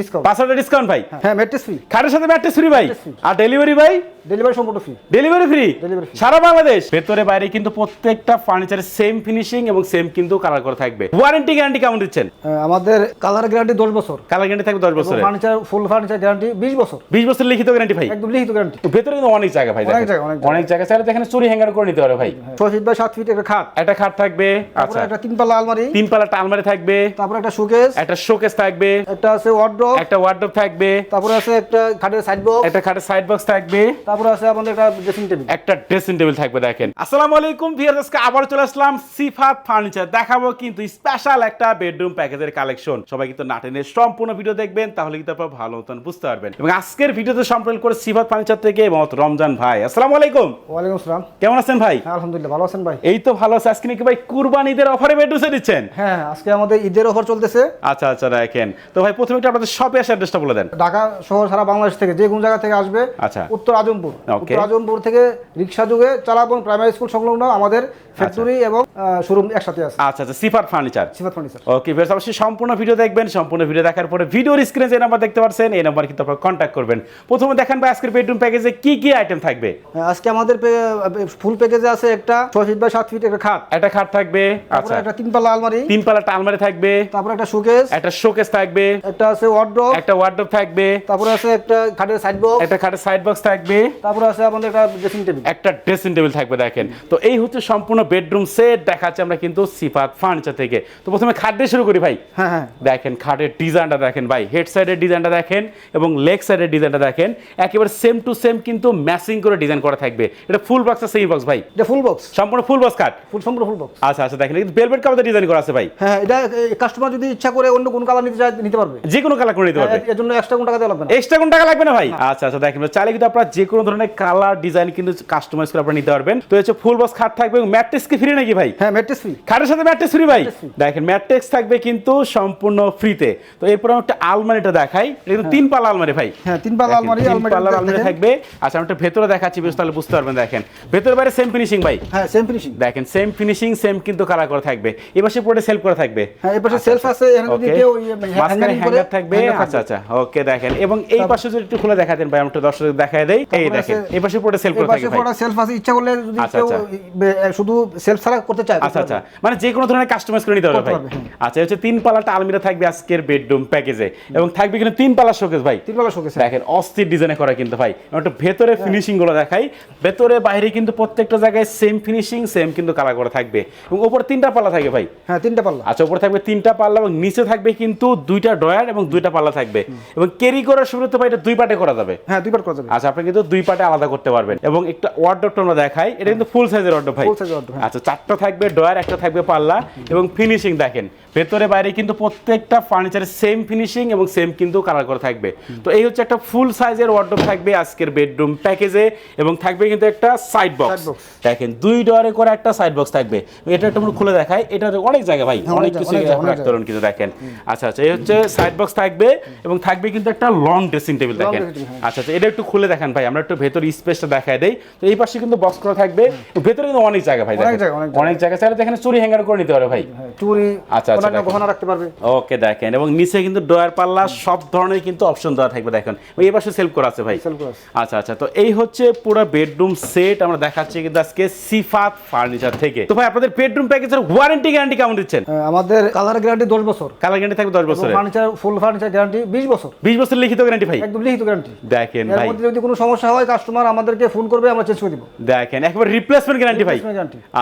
Discount discount ভাই। হ্যাঁ mattress free খাটের সাথে ম্যাট্রেস ফ্রি ভাই? আর ডেলিভারি ভাই? ডেলিভারি সম্পূর্ণ ফ্রি ডেলিভারি ফ্রি সারা বাংলাদেশ। ভেতরে বাইরে কিন্তু প্রত্যেকটা ফার্নিচারের সেম ফিনিশিং এবং সেম কিন্তু কালার করে থাকবে। ওয়ারেন্টি গ্যারান্টি কেমন দিচ্ছেন? আমাদের কালার গ্যারান্টি দশ বছর। কালার গ্যারান্টি থাকবে দশ বছরের। ফার্নিচার ফুল ফার্নিচার গ্যারান্টি বিশ বছর। বিশ বছর লিখিত গ্যারান্টি ভাই। একদম লিখিত গ্যারান্টি ভেতরে কিন্তু অনেক জায়গা ভাই অনেক। জায়গা, অনেক জায়গা। চাইলে এখানে চুরি হ্যাঙ্গার করে নিতে পারে ভাই। ছয় ফিট বাই সাত ফিট একটা খাট। একটা খাট থাকবে। আচ্ছা। একটা তিন পাল্লা আলমারি। তিন পাল্লা আলমারি থাকবে। তারপরে একটা শোকেস একটা শোকেস থাকবে। একটা আছে ওয়ার্ড্রপ একটা ওয়ার্ডরোব থাকবে। তারপরে আছে একটা খাটের সাইড বক্স একটা খাটের সাইড বক্স থাকবে। তারপরে আছে আমাদের একটা ড্রেসিং টেবিল একটা ড্রেসিং টেবিল থাকবে দেখেন। আসসালামু আলাইকুম ভিউয়ার্স আজকে আবার চলে আসলাম সিফাত ফার্নিচার দেখাবো কিন্তু স্পেশাল একটা বেডরুম প্যাকেজের কালেকশন সবাই কিন্তু নাটেনের সম্পূর্ণ ভিডিও দেখবেন তাহলে কিন্তু আপনারা ভালো মতন বুঝতে পারবেন। এবং আজকের ভিডিওতে সম্পর্ক করে সিফাত ফার্নিচার থেকে এবং রমজান ভাই। আসসালামু আলাইকুম। ওয়ালাইকুম আসসালাম। কেমন আছেন ভাই? আলহামদুলিল্লাহ ভালো আছেন ভাই। এই তো ভালো আছে। আজকে নাকি ভাই কুরবানিদের অফারে বেডরুম দিচ্ছেন? হ্যাঁ আজকে আমাদের ঈদের অফার চলতেছে। আচ্ছা আচ্ছা দেখেন। তো ভাই প্রথমে একটু আপনাদের শপে আসার অ্যাড্রেসটা বলে দেন। ঢাকা শহর সারা বাংলাদেশ থেকে যে কোন জায়গা থেকে আসবে আচ্ছা। উত্তর আজমপুর। উত্তর আজমপুর থেকে রিক্সা যুগে চালাবন প্রাইমারি স্কুল সংলগ্ন আমাদের ফ্যাক্টরি এবং শোরুম একসাথে আছে। আচ্ছা আচ্ছা সিফাত ফার্নিচার সিফাত ফার্নিচার ওকে বেশ অবশ্যই সম্পূর্ণ ভিডিও দেখবেন সম্পূর্ণ ভিডিও দেখার পরে ভিডিওর স্ক্রিনে যে নাম্বার দেখতে পাচ্ছেন এই নাম্বার কিন্তু আপনারা কন্ট্যাক্ট করবেন। প্রথমে দেখেন ভাই আজকের বেডরুম প্যাকেজে কি কি আইটেম থাকবে? হ্যাঁ, আজকে আমাদের ফুল প্যাকেজে আছে একটা ছয় ফিট বাই সাত ফিট একটা খাট। একটা খাট থাকবে আচ্ছা। একটা তিন পাল্লা আলমারি। তিন পাল্লা আলমারি থাকবে। তারপরে একটা শোকেস একটা শোকেস থাকবে। একটা আছে ওয়ার্ড্রপ একটা ওয়ার্ডরোব থাকবে। তারপরে আছে একটা খাটের সাইড বক্স একটা খাটের সাইড বক্স থাকবে। তারপরে আছে আমাদের একটা ড্রেসিং টেবিল একটা ড্রেসিং টেবিল থাকবে দেখেন। তো এই হচ্ছে সম্পূর্ণ বেডরুম সেট দেখাচ্ছে আমরা কিন্তু সিফাত ফার্নিচার থেকে। তো প্রথমে খাট দিয়ে শুরু করি ভাই। হ্যাঁ হ্যাঁ। দেখেন খাটের ডিজাইনটা দেখেন ভাই। হেড সাইডের ডিজাইনটা দেখেন এবং লেগ সাইডের ডিজাইনটা দেখেন। একেবারে সেম টু সেম কিন্তু ম্যাচিং করে ডিজাইন করা থাকবে। এটা ফুল বক্স আছে সেমি বক্স ভাই? এটা ফুল বক্স সম্পূর্ণ ফুল বক্স কাট ফুল সম্পূর্ণ ফুল বক্স আচ্ছা আচ্ছা দেখেন কিন্তু বেলভেট কাপড়ে ডিজাইন করা আছে ভাই। হ্যাঁ এটা কাস্টমার যদি ইচ্ছা করে অন্য কোন কালার নিতে চায় নিতে পারবে। যে কোনো কালার করে নিতে পারবে। এর- জন্য এক্সট্রা কোন টাকা দেওয়া লাগবে না। এক্সট্রা কোন টাকা লাগবে না ভাই? আচ্ছা আচ্ছা দেখেন চাইলে কিন্তু আপনারা যে কোনো ধরনের কালার ডিজাইন কিন্তু কাস্টমাইজ করে আপনারা নিতে পারবেন। তো হচ্ছে ফুল বক্স খাট থাকবে এবং ম্যাট্রিক্স কি ফ্রি নাকি ভাই? হ্যাঁ ম্যাট্রেস ফ্রি খাটের সাথে ম্যাট্রিক্স ফ্রি ভাই? দেখেন ম্যাট্রিক্স থাকবে কিন্তু সম্পূর্ণ ফ্রিতে তো এরপর আমি একটা আলমারিটা দেখাই। এটা কিন্তু তিন পাল্লা আলমারি ভাই। হ্যাঁ তিন পাল্লা আলমারি আলমারি পাল্লার আলমারি থাকবে। আচ্ছা আমি একটা ভেতরে দেখাচ্ছি বেশ তাহলে বুঝতে পারবেন দেখেন। ভেতরে বাইরে সেম ফিনিশিং ভাই। হ্যাঁ সেম ফিনিশিং দেখেন সেম ফিনিশিং সেম কিন্তু কালার করা থাকবে। এবার সে পরে সেল করা থাকবে। হ্যাঁ পাশে সেলফ আছে এখানে যদি. কেউ মাঝখানে হ্যাঙ্গারিং থাকবে। আচ্ছা আচ্ছা ওকে দেখেন। এবং এই পাশে যদি একটু খুলে দেখাতেন ভাই আমরা দর্শক দেখায় দেই। এই দেখেন এই পাশে পরে সেল এই করে পাশে থাকবে ভাই। সেলফ আছে। ইচ্ছা করলে যদি আচ্ছা, কেউ আচ্ছা। শুধু সেলফ ছাড়া করতে চায় আচ্ছা আচ্ছা। মানে যে কোনো ধরনের কাস্টমাইজ করে নিতে পারবে ভাই। হ্যাঁ। আচ্ছা হচ্ছে তিন পাল্লাটা আলমিরা থাকবে আজকের বেডরুম প্যাকেজে এবং থাকবে কিন্তু তিন পাল্লা শোকেস ভাই। তিন পাল্লা শোকেস দেখেন অস্থির ডিজাইনে করা কিন্তু ভাই। একটু ভেতরে ফিনিশিংগুলো দেখাই। ভেতরে বাইরে কিন্তু প্রত্যেকটা জায়গায় সেম ফিনিশিং সেম কিন্তু কালার করা থাকবে। এবং উপরে তিনটা পাল্লা থাকবে ভাই। হ্যাঁ তিনটা পাল্লা। আচ্ছা উপরে থাকবে তিনটা পাল্লা এবং নিচে থাকবে কিন্তু দুইটা ড্রয়ার এবং দুইটা পাল্লা থাকবে। এবং ক্যারি করার সুবিধা ভাই এটা দুই পাটে করা যাবে। হ্যাঁ দুই পার্ট করা যাবে। আচ্ছা আপনি কিন্তু দুই পাটে আলাদা করতে পারবেন। এবং একটা ওয়ার্ডরোবটা আমরা দেখাই এটা কিন্তু ফুল সাইজের ওয়ার্ডরোব ভাই। Size wardrobe, হ্যাঁ। আচ্ছা চারটা থাকবে ডয়ার একটা থাকবে পাল্লা এবং ফিনিশিং দেখেন। ভেতরে বাইরে কিন্তু প্রত্যেকটা ফার্নিচারের সেম ফিনিশিং এবং সেম কিন্তু কালার করা থাকবে। তো এই হচ্ছে একটা ফুল সাইজের ওয়ার্ডরোব থাকবে আজকের বেডরুম প্যাকেজে এবং থাকবে কিন্তু একটা সাইড বক্স দেখেন দুই ডয়ারে করে একটা সাইড বক্স থাকবে। এটা একটা খুলে দেখাই। এটা অনেক জায়গা ভাই হ্যাঁ, অনেক কিছু রাখতে পারেন কিন্তু দেখেন। আচ্ছা আচ্ছা এই হচ্ছে সাইড বক্স থাকবে এবং থাকবে কিন্তু একটা লং ড্রেসিং টেবিল দেখেন। হ্যাঁ। আচ্ছা আচ্ছা এটা একটু খুলে দেখান ভাই আমরা একটু ভেতর স্পেসটা দেখায় দেই। তো এই পাশে কিন্তু বক্স করা থাকবে। ভেতরে কিন্তু অনেক জায়গা ভাই অনেক। জায়গা, অনেক জায়গা। অনেক চাইলে এখানে চুরি হ্যাঙ্গার করে নিতে পারে ভাই। হ্যাঁ, চুরি আচ্ছা, আচ্ছা, গহনা রাখতে পারবে। ওকে দেখেন। এবং নিচে কিন্তু ডয়ার পাল্লা সব ধরনের কিন্তু অপশন দেওয়া থাকবে দেখেন। এই পাশে সেলফ করা আছে ভাই। Self করা আছে। আচ্ছা আচ্ছা তো এই হচ্ছে পুরো বেডরুম সেট আমরা দেখাচ্ছি কিন্তু আজকে সিফাত ফার্নিচার থেকে। তো ভাই আপনাদের বেডরুম প্যাকেজের ওয়ারেন্টি গ্যারান্টি কেমন দিচ্ছেন? হ্যাঁ, আমাদের কালার গ্যারান্টি দশ বছর। কালার গ্যারান্টি থাকবে দশ বছর ফার্নিচার ফুল ফার্নিচার গ্যারান্টি বিশ বছর। বিশ বছর লিখিত গ্যারান্টি ভাই। একদম লিখিত গ্যারান্টি দেখেন এর মধ্যে যদি কোনো সমস্যা হয় কাস্টমার আমাদেরকে ফোন করবে আমরা চেঞ্জ করে দিব। দেখেন একবার রিপ্লেসমেন্ট গ্যারান্টি ভাই।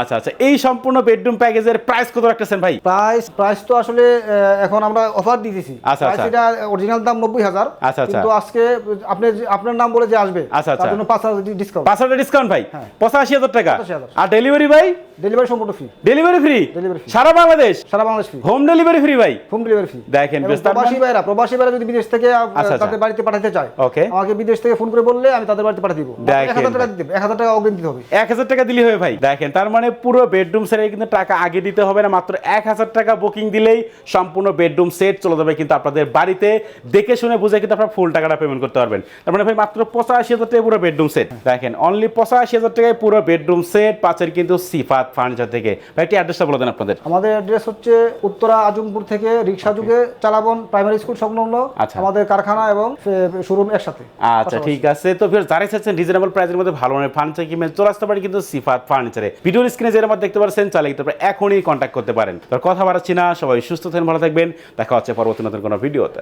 আচ্ছা আচ্ছা এই সম্পূর্ণ বেডরুম প্যাকেজের প্রাইস কত রাখতেছেন ভাই? প্রাইস প্রাইস তো আসলে এখন আমরা অফার দিতেছি। আচ্ছা, আচ্ছা। এটা অরিজিনাল দাম নব্বই হাজার। আচ্ছা, আচ্ছা। কিন্তু আজকে আপনি আপনার নাম বলে যে আসবে আচ্ছা, আচ্ছা। তার জন্য পাঁচ হাজার ডিসকাউন্ট পাঁচ হাজার ডিসকাউন্ট ভাই? হ্যাঁ। পঁচাশি হাজার টাকা। আর ডেলিভারি ভাই? ডেলিভারি সম্পূর্ণ ফ্রি ডেলিভারি ফ্রি সারা বাংলাদেশ? সারা Bangladesh free home delivery free ভাই? হোম ডেলিভারি ফ্রি দেখেন, প্রবাসী মানে- ভাইরা প্রবাসী ভাইরা যদি বিদেশ থেকে আচ্ছা, আচ্ছা। তাদের বাড়িতে পাঠাতে চায় Okay. আমাকে বিদেশ থেকে ফোন করে বললে আমি তাদের বাড়িতে পাঠিয়ে দিব। দেখেন এক হাজার টাকা এক হাজার টাকা অগ্রিম দিতে হবে। এক হাজার টাকা দিলে হবে ভাই। দেখেন তার মানে পুরো বেডরুম সেটে কিন্তু টাকা আগে দিতে হবে না মাত্র এক হাজার টাকা বুকিং দিলেই সম্পূর্ণ বেডরুম সেট চলে যাবে কিন্তু আপনাদের বাড়িতে। দেখে শুনে বুঝে কিন্তু আপনারা ফুল টাকাটা পেমেন্ট করতে পারবেন। তার মানে ভাই মাত্র পঁচাশি হাজার টাকায় পুরো বেডরুম সেট দেখেন অনলি পঁচাশি হাজার টাকায় পুরো বেডরুম সেট পাচ্ছেন কিন্তু সিফাত ফার্নিচার থেকে। ভাই একটি অ্যাড্রেসটা বলে দেন আপনাদের। আমাদের অ্যাড্রেস হচ্ছে উত্তরা আজমপুর থেকে রিক্সা যুগে চালাবন প্রাইমারি স্কুল সংলগ্ন। আমাদের কারখানা এবং শোরুম একসাথে। আচ্ছা ঠিক আছে। তো ফির যারাই চাচ্ছেন রিজনেবল প্রাইসের মধ্যে ভালো মানের ফার্নিচার কিনবেন চলে আসতে পারেন কিন্তু সিফাত ফার্নিচারে ভিডিওর স্ক্রিনে যেটা দেখতে পাচ্ছেন চালে কিন্তু এখনই কন্ট্যাক্ট করতে পারেন। তার কথা বাড়াচ্ছি না সবাই সুস্থ থাকেন ভালো থাকবেন। দেখা হচ্ছে পরবর্তী নতুন কোনো ভিডিওতে